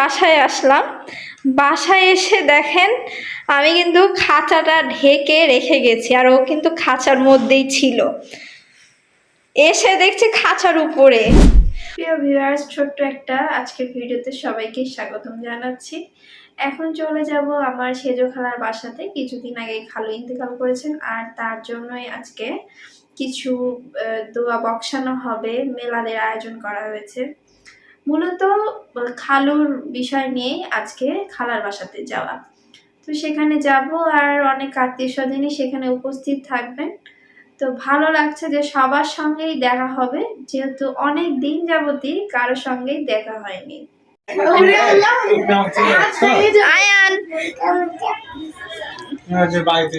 বাসায় আসলাম। বাসায় এসে দেখেন আমি কিন্তু খাঁচাটা ঢেকে রেখে গেছি আর ও কিন্তু খাঁচার মধ্যেই ছিল। এসে দেখছি খাঁচার উপরে। প্রিয় ভিউয়ার্স, ছোট্ট একটা আজকের ভিডিওতে সবাইকে স্বাগতম জানাচ্ছি। এখন চলে যাব আমার সেজো খালার বাসাতে। কিছুদিন আগে খালু ইন্তেকাল করেছেন আর তার জন্যই আজকে কিছু দোয়া বক্সানো হবে। মেলাদের আয়োজন করা হয়েছে। মূলত খালুর বিষয় নিয়েই আজকে খালার বাসাতে যাওয়া। তো সেখানে যাব আর অনেক আত্মীয় স্বজনই সেখানে উপস্থিত থাকবেন। তো ভালো লাগছে যে সবার সঙ্গেই দেখা হবে যেহেতু অনেক দিন যাবতই কারোর সঙ্গেই দেখা হয়নি। আয়ান! যে বাড়িতে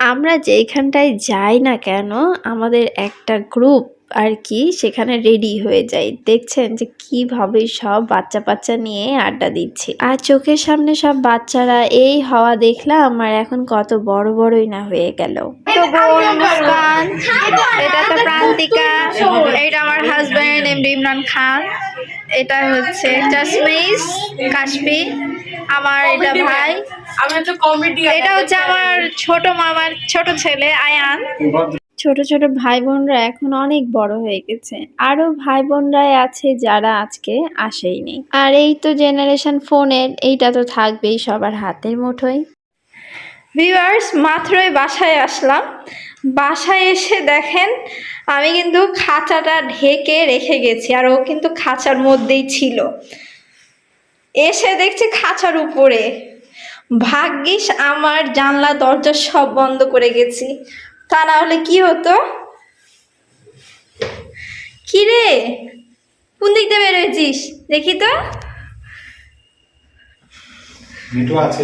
আমরা যেখানটায় যাই না কেন আমাদের একটা গ্রুপ আর কি সেখানে রেডি হয়ে যায় দেখছেন যে কীভাবে সব বাচ্চা বাচ্চা নিয়ে আড্ডা দিচ্ছে। আর চোখের সামনে সব বাচ্চারা এই হওয়া দেখলাম আর এখন কত বড় বড়ই না হয়ে গেল। এটা তো প্রান্তিকা এটা আমার হাজব্যান্ড এমডি ইমরান খান। এটা হচ্ছে চাশমিস কাশফি আমার এটা ভাই। আমি তো কমেডি এটা হচ্ছে আমার ছোট মামার ছোট ছেলে আয়ান ছোট ছোট ভাই বোনরা এখন অনেক বড় হয়ে গেছে। আরও ভাই বোনরাই আছে যারা আজকে আসেইনি। আর এই তো জেনারেশন ফোনের এইটা তো থাকবেই সবার হাতের মুঠোয়। ভিউয়ার্স মাত্রই বাসায় আসলাম। বাসায় এসে দেখেন, আমি কিন্তু খাঁচাটা ঢেকে রেখে গেছি, আর ও কিন্তু খাঁচার মধ্যেই ছিল। এসে দেখছি খাঁচার উপরে। ভাগ্যিস আমার জানলা, দরজা সব বন্ধ করে গেছি। তা না হলে কি হতো? কি রে? কোন দিক দিয়ে বেরোয়েছিস দেখি তো। মিঠু আছে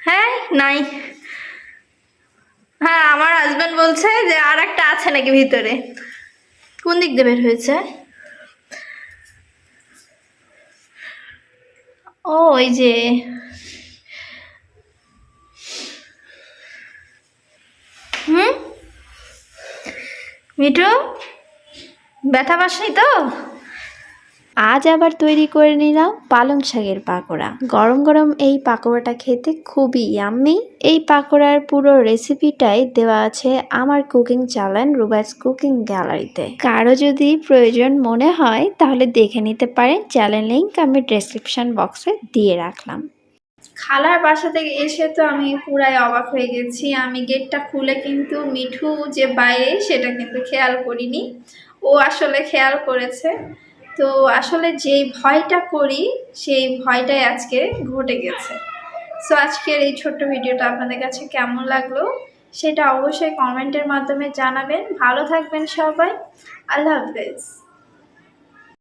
হ্যাঁ নাই। হ্যাঁ আমার হাজব্যান্ড বলছে যে আর একটা আছে নাকি ভিতরে। কোন দিক দিয়ে বের হয়েছে? ও ওই যে মিঠু, ব্যথা পাসনি তো? আজ আবার তৈরি করে নিলাম পালং শাকের পাকোড়া। গরম গরম এই পাকোড়াটা খেতে খুবই ইয়াম্মি এই পাকোড়ার পুরো রেসিপিটাই দেওয়া আছে আমার কুকিং চ্যানেল রুবাস কুকিং গ্যালারিতে কারও যদি প্রয়োজন মনে হয়, তাহলে দেখে নিতে পারেন। চ্যানেল লিঙ্ক আমি ডেসক্রিপশন বক্সে দিয়ে রাখলাম। খালার বাসা থেকে এসে তো আমি পুরাই অবাক হয়ে গেছি। আমি গেটটা খুলে কিন্তু মিঠু যে বাইরে, সেটা কিন্তু খেয়াল করিনি। ও আসলে খেয়াল করেছে। তো আসলে যেই ভয়টা করি, সেই ভয়টাই আজকে ঘটে গেছে। সো আজকের এই ছোট্ট ভিডিওটা আপনাদের কাছে কেমন লাগল, সেটা অবশ্যই কমেন্টের মাধ্যমে জানাবেন। ভালো থাকবেন সবাই। আল্লাহ হাফেজ।